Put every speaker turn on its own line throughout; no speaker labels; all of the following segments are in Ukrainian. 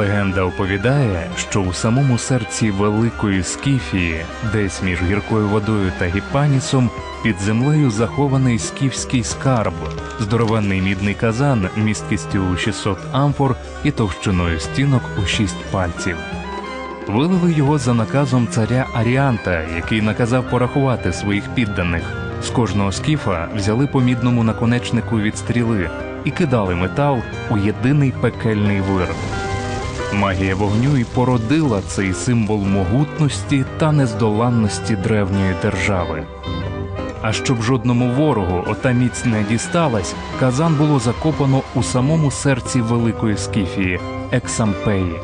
Легенда оповідає, що у самому серці великої Скіфії, десь між гіркою водою та Гіпанісом, під землею захований скіфський скарб, здоровенний мідний казан місткістю у 600 амфор і товщиною стінок у 6 пальців. Вилили його за наказом царя Аріанта, який наказав порахувати своїх підданих. З кожного скіфа взяли по мідному наконечнику від стріли і кидали метал у єдиний пекельний вир. Магія вогню і породила цей символ могутності та нездоланності древньої держави. А щоб жодному ворогу ота міць не дісталась, казан було закопано у самому серці великої скіфії Ексампеї.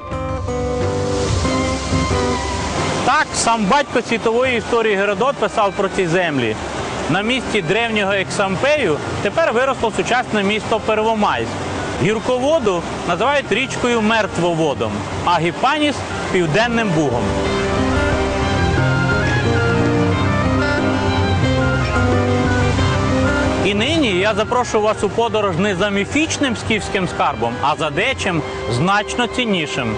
Так, сам батько світової історії Геродот писав про ці землі. На місці древнього Ексампею тепер виросло сучасне місто Первомайськ. Гірководу називають річкою Мертвоводом, а Гіпаніс південним бугом. І нині я запрошую вас у подорож не за міфічним скіфським скарбом, а за дечим значно ціннішим.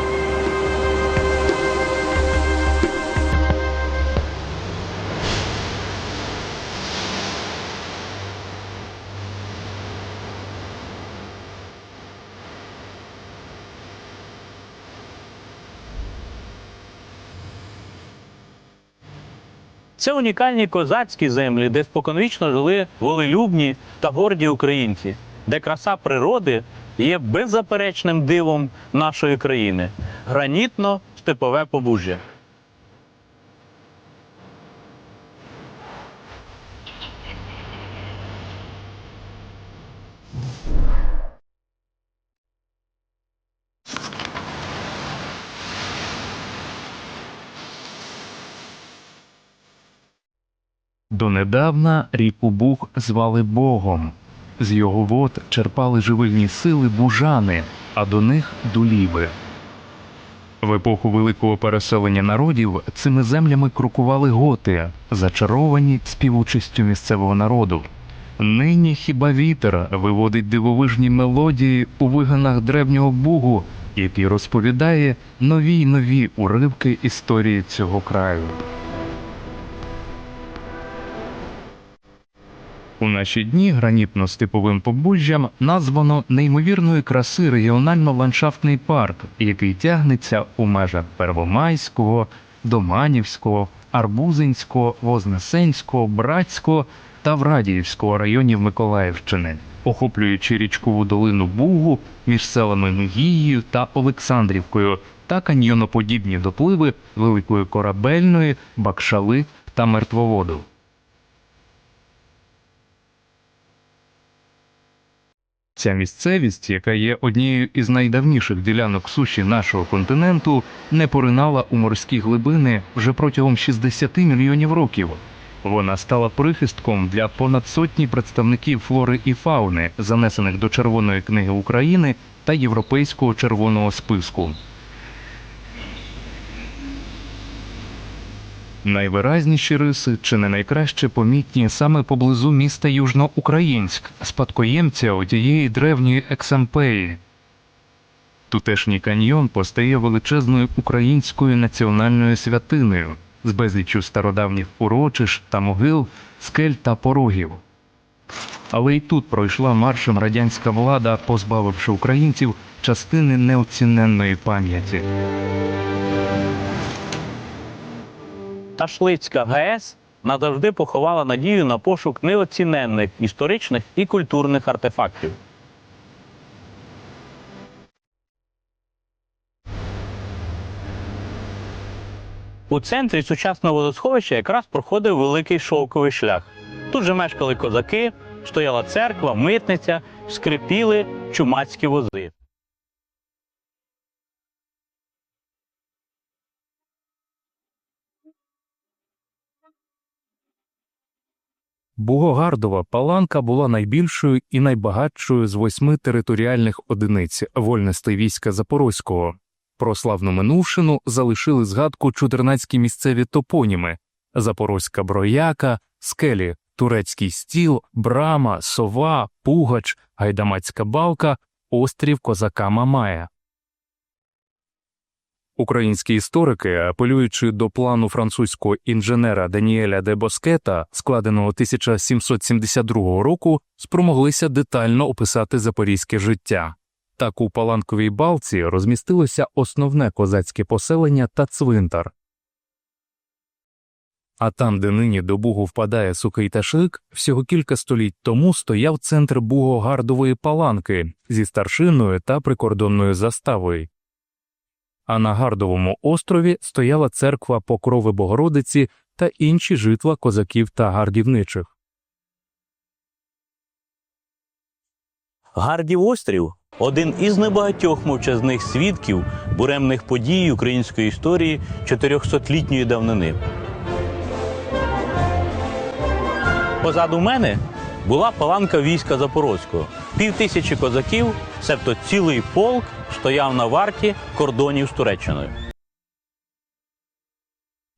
Це унікальні козацькі землі, де споконвічно жили волелюбні та горді українці, де краса природи є беззаперечним дивом нашої країни гранітно-степове побужжя.
Донедавна ріку Буг звали Богом. З його вод черпали живильні сили бужани, а до них дуліби. В епоху великого переселення народів цими землями крокували готи, зачаровані співучістю місцевого народу. Нині хіба вітер виводить дивовижні мелодії у виганах древнього бугу, який розповідає нові й нові уривки історії цього краю. У наші дні гранітно-степовим побужжям названо неймовірної краси регіонально-ландшафтний парк, який тягнеться у межах Первомайського, Доманівського, Арбузинського, Вознесенського, Братського та Врадіївського районів Миколаївщини, охоплюючи річкову долину Бугу між селами Мегією та Олександрівкою та каньйоноподібні допливи Великої Корабельної, Бакшали та Мертвоводу. Ця місцевість, яка є однією із найдавніших ділянок суші нашого континенту, не поринала у морські глибини вже протягом 60 мільйонів років. Вона стала прихистком для понад сотні представників флори і фауни, занесених до Червоної книги України та Європейського червоного списку. Найвиразніші риси чи не найкраще помітні саме поблизу міста Южноукраїнськ, спадкоємця однієї древньої Ексампеї. Тутешній каньйон постає величезною українською національною святиною з безліччю стародавніх урочищ та могил, скель та порогів. Але й тут пройшла маршем радянська влада, позбавивши українців частини неоціненної пам'яті.
Ташлицька ГАЕС назавжди поховала надію на пошук неоціненних історичних і культурних артефактів. У центрі сучасного водосховища якраз проходив великий шовковий шлях. Тут же мешкали козаки, стояла церква, митниця, скрипіли чумацькі вози.
Бугогардова паланка була найбільшою і найбагатшою з восьми територіальних одиниць вольностей війська Запорозького. Про славну минувшину залишили згадку чудернацькі місцеві топоніми Запорозька брояка, скелі, турецький стіл, брама, сова, пугач, гайдамацька балка, острів козака Мамая. Українські історики, апелюючи до плану французького інженера Даніеля де Боскета, складеного 1772 року, спромоглися детально описати запорізьке життя. Так у Паланковій балці розмістилося основне козацьке поселення та цвинтар. А там, де нині до Бугу впадає сухий ташлик, всього кілька століть тому стояв центр Бугогардової паланки зі старшиною та прикордонною заставою. А на Гардовому острові стояла церква Покрови Богородиці та інші житла козаків та гардівничих.
Гардів острів один із небагатьох мовчазних свідків буремних подій української історії 400-літньої давнини. Позаду мене була паланка війська Запорозького. Пів тисячі козаків, себто цілий полк, стояв на варті кордонів з Туреччиною.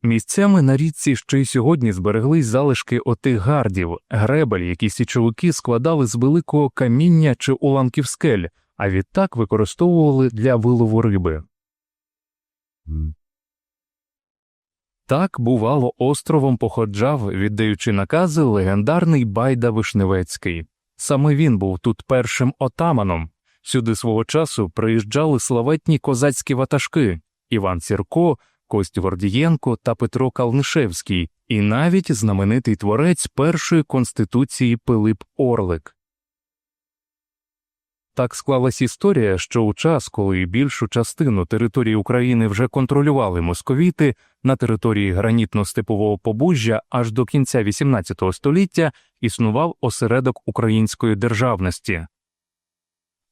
Місцями на річці ще й сьогодні збереглись залишки отих гардів, гребель, які січовики складали з великого каміння чи уламків скель, а відтак використовували для вилову риби. Так, бувало, островом походжав, віддаючи накази, легендарний Байда Вишневецький. Саме він був тут першим отаманом. Сюди свого часу приїжджали славетні козацькі ватажки Іван Сірко, Кость Гордієнко та Петро Калнишевський, і навіть знаменитий творець першої конституції Пилип Орлик. Так склалась історія, що у час, коли більшу частину території України вже контролювали московіти, на території гранітно-степового побужжя аж до кінця XVIII століття існував осередок української державності.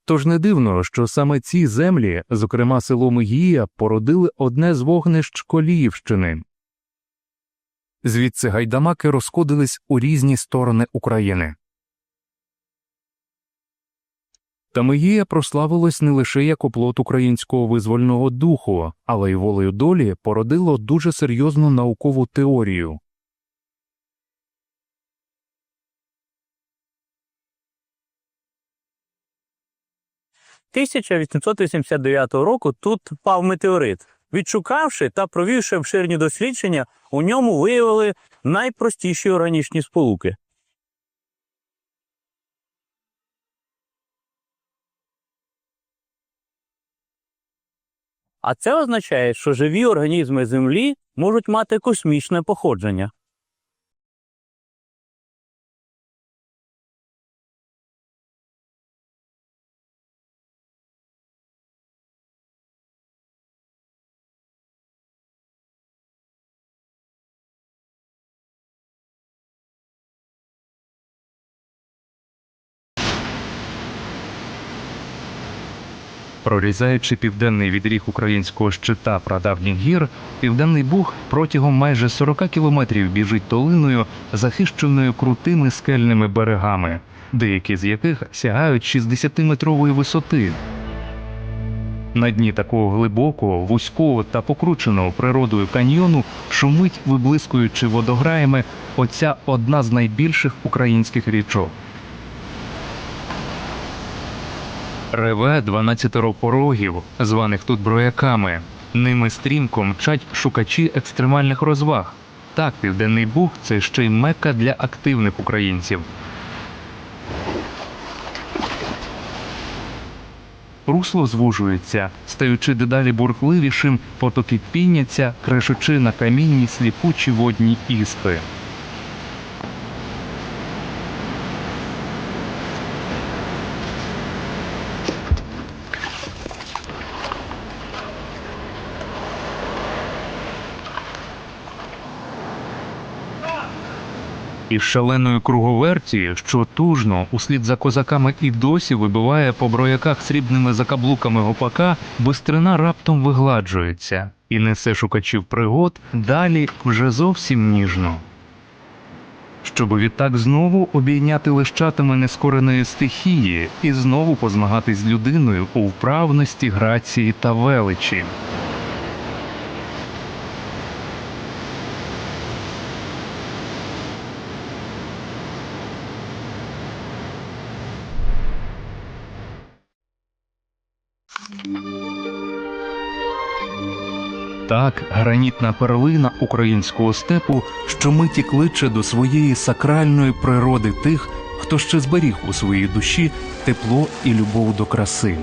Тож не дивно, що саме ці землі, зокрема село Мигія, породили одне з вогнищ Коліївщини. Звідси гайдамаки розходились у різні сторони України. Та Мегія прославилась не лише як оплот українського визвольного духу, але й волею долі породило дуже серйозну наукову теорію.
– 1889 року тут впав метеорит. Відшукавши та провівши обширні дослідження, у ньому виявили найпростіші органічні сполуки. А це означає, що живі організми Землі можуть мати космічне походження.
Прорізаючи південний відріг українського щита прадавніх гір, південний Буг протягом майже 40 кілометрів біжить долиною, захищеною крутими скельними берегами, деякі з яких сягають 60-метрової висоти. На дні такого глибокого, вузького та покрученого природою каньйону шумить, виблискуючи водограями, оця одна з найбільших українських річок. Реве 12 порогів, званих тут брояками. Ними стрімко мчать шукачі екстремальних розваг. Так, Південний Буг це ще й мекка для активних українців. Русло звужується, стаючи дедалі бурхливішим, потоки піняться, крешучи на камінні сліпучі водні іспи. Із шаленої круговерті, що тужно, услід за козаками і досі вибиває по брояках срібними закаблуками гопака, бистрина раптом вигладжується і несе шукачів пригод далі вже зовсім ніжно. Щоби відтак знову обійняти лищатами нескореної стихії і знову позмагатись з людиною у вправності, грації та величі. Так, гранітна перлина українського степу щомиті кличе до своєї сакральної природи тих, хто ще зберіг у своїй душі тепло і любов до краси.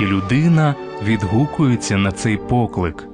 І людина відгукується на цей поклик.